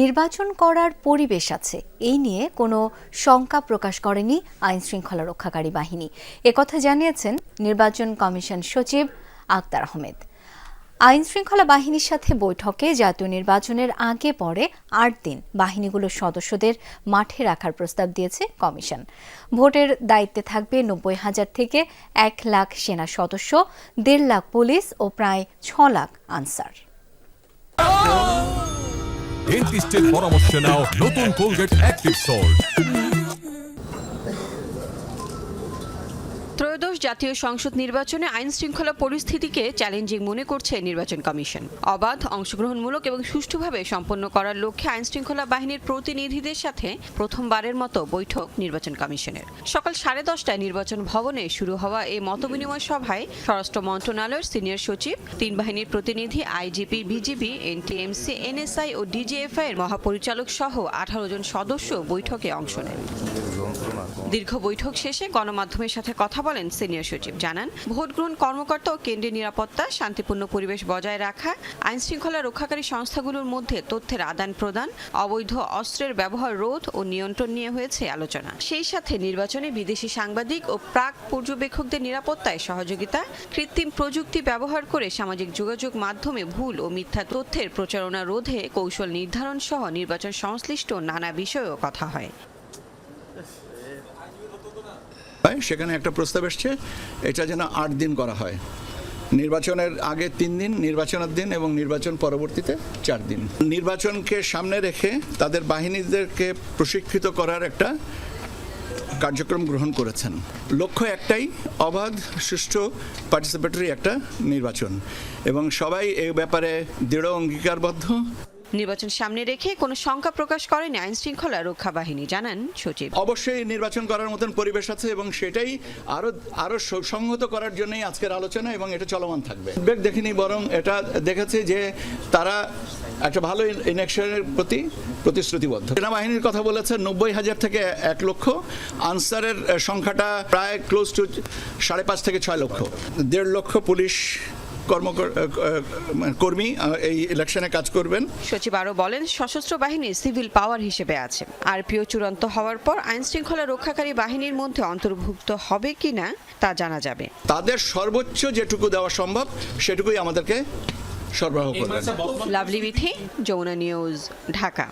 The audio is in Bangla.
নির্বাচন করার পরিবেশ আছে। এই নিয়ে কোনো শঙ্কা প্রকাশ করেনি আইন শৃঙ্খলা রক্ষাকারী বাহিনী। একথা জানিয়েছেন নির্বাচন কমিশন সচিব আক্তার আহমেদ। আইন শৃঙ্খলা বাহিনীর সাথে বৈঠকে জাতীয় নির্বাচনের আগে পরে আট দিন বাহিনীগুলোর সদস্যদের মাঠে রাখার প্রস্তাব দিয়েছে কমিশন। ভোটের দায়িত্বে থাকবে নব্বই হাজার থেকে এক লাখ সেনা সদস্য, দেড় লাখ পুলিশ ও প্রায় ছ লাখ আনসার। ডেন্টিস্টের পরামর্শ নাও নতুন কোলগেট অ্যাক্টিভ সল্ট ত্রয়োদশ জাতীয় সংসদ নির্বাচনে আইন শৃঙ্খলা পরিস্থিতিকে চ্যালেঞ্জিং মনে করছে নির্বাচন কমিশন। অবাধ, অংশগ্রহণমূলক এবং সুষ্ঠুভাবে সম্পন্ন করার লক্ষ্যে আইন শৃঙ্খলা বাহিনীর প্রতিনিধিদের সাথে প্রথমবারের মতো বৈঠক নির্বাচন কমিশনের। সকাল সাড়ে দশটায় নির্বাচন ভবনে শুরু হওয়া এই মতবিনিময় সভায় স্বরাষ্ট্র মন্ত্রণালয়ের সিনিয়র সচিব, তিন বাহিনীর প্রতিনিধি আইজিপি, বিজিবি, এনটিএমসি, এনএসআই ও ডিজিএফআই এর মহাপরিচালক সহ আঠারো জন সদস্য বৈঠকে অংশ নেন। দীর্ঘ বৈঠক শেষে গণমাধ্যমের সাথে কথা বলেন সিনিয়র সচিব। জানান ভোট গ্রহণ কর্মকর্তা ও কেন্দ্রীয় নিরাপত্তা, শান্তিপূর্ণ পরিবেশ বজায় রাখা আইন শৃঙ্খলা রক্ষাকারী সংস্থাগুলোর মধ্যে তথ্যের আদান প্রদান, অবৈধ অস্ত্রের ব্যবহার রোধ ও নিয়ন্ত্রণ নিয়ে হয়েছে আলোচনা। সেই সাথে নির্বাচনে বিদেশি সাংবাদিক ও প্রাক পর্যবেক্ষকদের নিরাপত্তায় সহযোগিতা, কৃত্রিম প্রযুক্তি ব্যবহার করে সামাজিক যোগাযোগ মাধ্যমে ভুল ও মিথ্যা তথ্যের প্রচারণা রোধে কৌশল নির্ধারণ সহ নির্বাচন সংশ্লিষ্ট নানা বিষয়েও কথা হয়। সেখানে একটা প্রস্তাব এসছে, এটা যেন আট দিন করা হয়। নির্বাচনের আগে তিন দিন, নির্বাচনের দিন এবং নির্বাচন পরবর্তীতে চার দিন। নির্বাচনকে সামনে রেখে তাদের বাহিনীদেরকে প্রশিক্ষিত করার একটা কার্যক্রম গ্রহণ করেছেন। লক্ষ্য একটাই, অবাধ, সুষ্ঠু পার্টিসিপেটরি একটা নির্বাচন। এবং সবাই এই ব্যাপারে দৃঢ় অঙ্গীকারবদ্ধ। নির্বাচন সামনে রেখে কোনো শঙ্কা প্রকাশ করেনি আইন শৃঙ্খলা রক্ষা বাহিনী। জানান সচিব। অবশ্যই নির্বাচন করার মতন পরিবেশ আছে এবং সেটাই আরও আরও সংহত করার জন্যই আজকের আলোচনা এবং এটা চলমান থাকবে। বেগ দেখিনি বরং এটা দেখেছে যে তারা একটা ভালো ইলেকশনের প্রতি প্রতিশ্রুতিবদ্ধ। সেনাবাহিনীর কথা বলেছে নব্বই হাজার থেকে এক লক্ষ। আনসারের সংখ্যাটা প্রায় ক্লোজ টু সাড়ে পাঁচ থেকে ছয় লক্ষ। দেড় লক্ষ পুলিশ কর্ম কর্মী এই ইলেকশনে কাজ করবেন। সচিব আরও বলেন সশস্ত্র বাহিনী সিভিল পাওয়ার হিসেবে আছে। আরপিও চূড়ান্ত হওয়ার পর আইন শৃঙ্খলা রক্ষাকারী বাহিনীর মধ্যে অন্তর্ভুক্ত হবে কিনা তা জানা যাবে। তাদের সর্বোচ্চ যেটুকু দেওয়া সম্ভব সেটুকুই আমাদেরকে সরবরাহ করবেন। লাভলি বিথি যমুনা নিউজ ঢাকা।